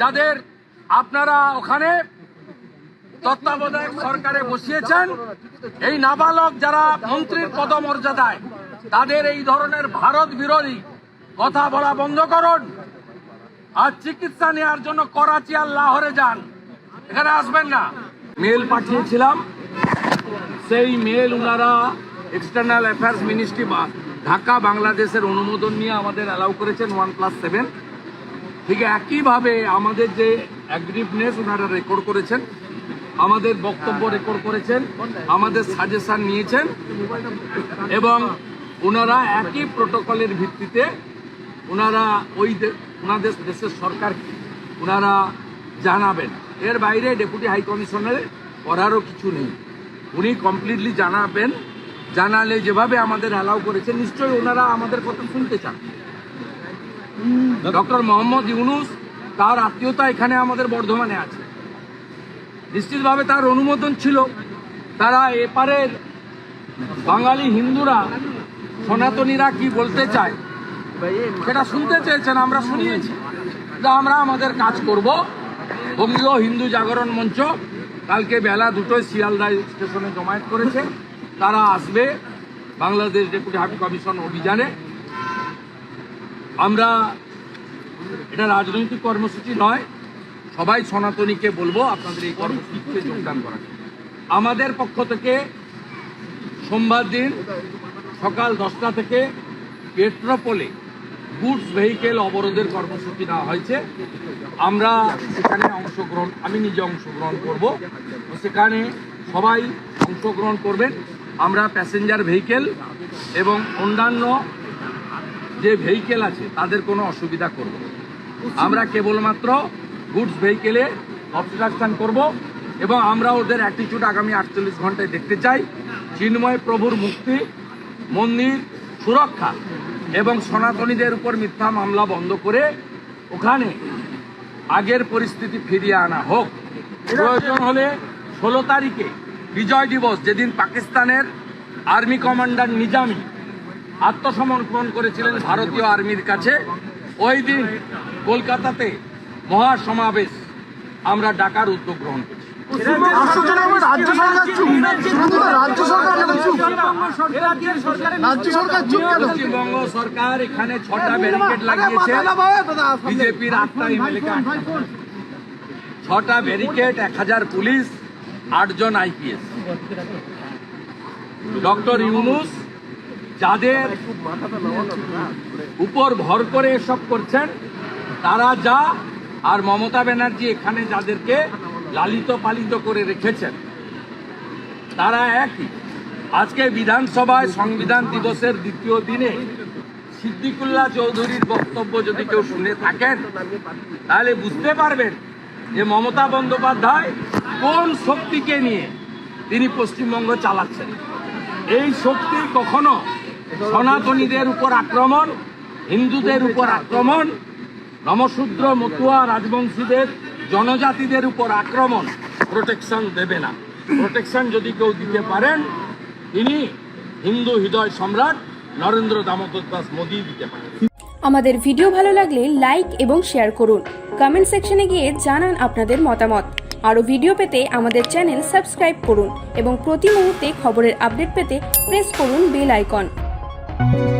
যাদের আপনারা ওখানে তত্ত্বাবধায়ক সরকারে বসিয়েছেন, এই নাবালক যারা মন্ত্রীর পদমর্যাদায় তাদের এই ধরনের ভারত বিরোধী কথা বলা বন্ধ করুন। আর চিকিৎসা নেওয়ার জন্য করাচি আর লাহোরে যান। এখানে আসবেন না। মেল পাঠিয়েছিলাম। সেই মেল ওনারা এক্সটার্নাল অ্যাফেয়ার্স মিনিস্ট্রি বা ঢাকা, বাংলাদেশের অনুমোদন নিয়ে আমাদের অ্যালাউ করেছেন ওয়ান প্লাস সেভেন ঠিক একইভাবে আমাদের যে অ্যাগ্রিভনেস ওনারা রেকর্ড করেছেন, আমাদের বক্তব্য রেকর্ড করেছেন, আমাদের সাজেশন নিয়েছেন এবং ওনারা একই প্রোটোকলের ভিত্তিতে ওনারা ওই ওনাদের দেশের সরকার ওনারা জানাবেন। এর বাইরে ডেপুটি হাই কমিশনারের করারও কিছু নেই। উনি কমপ্লিটলি জানাবেন, জানালে যেভাবে আমাদের অ্যালাউ করেছেন, নিশ্চয়ই ওনারা আমাদের কথা শুনতে চান। ডক্টর মোহাম্মদ ইউনুস তার আত্মীয়তা এখানে আমাদের বর্ধমানে আছে। নিশ্চিতভাবে তার অনুমোদন ছিল। তারা এপারের বাঙালি হিন্দুরা সনাতনীরা কি বলতে চায়, সেটা শুনতে চেয়েছেন, আমরা শুনিয়েছি। যে আমরা আমাদের কাজ করব। বঙ্গীয় হিন্দু জাগরণ মঞ্চ, কালকে বেলা দুটোয় শিয়ালদা স্টেশনে জমায়েত করেছে। তারা আসবে বাংলাদেশ ডেপুটি হাই কমিশন অভিযানে। আমরা, এটা রাজনৈতিক কর্মসূচি নয়, সবাই সনাতনীকে বলব আপনাদের এই কর্মসূচিতে যোগদান করার। আমাদের পক্ষ থেকে সোমবার দিন সকাল দশটা থেকে পেট্রোপোলে গুডস ভেহিকেল অবরোধের কর্মসূচি নেওয়া হয়েছে। আমরা সেখানে অংশগ্রহণ, আমি নিজে অংশগ্রহণ করব। সেখানে সবাই অংশগ্রহণ করবেন। আমরা প্যাসেঞ্জার ভেহিকেল এবং অন্যান্য যে ভেহিকেল আছে, তাদের কোনো অসুবিধা করব। আমরা কেবলমাত্র গুডস ভেহিকেলে অবস্ট্রাকশন করব এবং আমরা ওদের অ্যাটিটিউড আগামী আটচল্লিশ ঘন্টায় দেখতে চাই চিন্ময় প্রভুর মুক্তি, মন্দির সুরক্ষা এবং সনাতনীদের উপর মিথ্যা মামলা বন্ধ করে ওখানে আগের পরিস্থিতি ফিরিয়ে আনা হোক প্রয়োজন হলে ষোলো তারিখে বিজয় দিবস, যেদিন পাকিস্তানের আর্মি কমান্ডার নিজামী আত্মসমর্পণ করেছিলেন ভারতীয় আর্মির কাছে। ওই দিন কলকাতাতে মহাসমাবেশ। আমরা ডাকার উদ্যোগ গ্রহণ পশ্চিমবঙ্গ সরকার এখানে ছটা ব্যারিকেড লাগিয়েছে। বিজেপির আটটা এমএলএ ছটা ব্যারিকেড এক হাজার পুলিশ আটজন আইপিএস ডক্টর ইউনুস যাদের উপর ভর করে এসব করছেন, তারা যা আর মমতা ব্যানার্জি এখানে যাদেরকে লালিত পালিত করে রেখেছেন, তারা একই। আজকে বিধানসভায় সংবিধান দিবসের দ্বিতীয় দিনে সিদ্দিকুল্লাহ চৌধুরীর বক্তব্য যদি কেউ শুনে থাকেন, তাহলে বুঝতে পারবেন যে মমতা বন্দ্যোপাধ্যায় কোন শক্তিকে নিয়ে তিনি পশ্চিমবঙ্গ চালাচ্ছেন। এই শক্তি কখনো সনাতনীদের উপর আক্রমণ, হিন্দুদের উপর আক্রমণ নমশূদ্র মতুয়া, রাজবংশীদের, জনজাতিদের উপর আক্রমণ। প্রোটেকশন দেবে না। প্রোটেকশন যদি কেউ দিতে পারেন, তিনি হিন্দু হৃদয় সম্রাট নরেন্দ্র দামোদর দাস মোদী দিতে পারেন। আমাদের ভিডিও ভালো লাগলে লাইক এবং শেয়ার করুন। কমেন্ট সেকশনে গিয়ে জানান আপনাদের মতামত। আরও ভিডিও পেতে আমাদের চ্যানেল সাবস্ক্রাইব করুন এবং প্রতি মুহূর্তে খবরের আপডেট পেতে প্রেস করুন বেল আইকন Música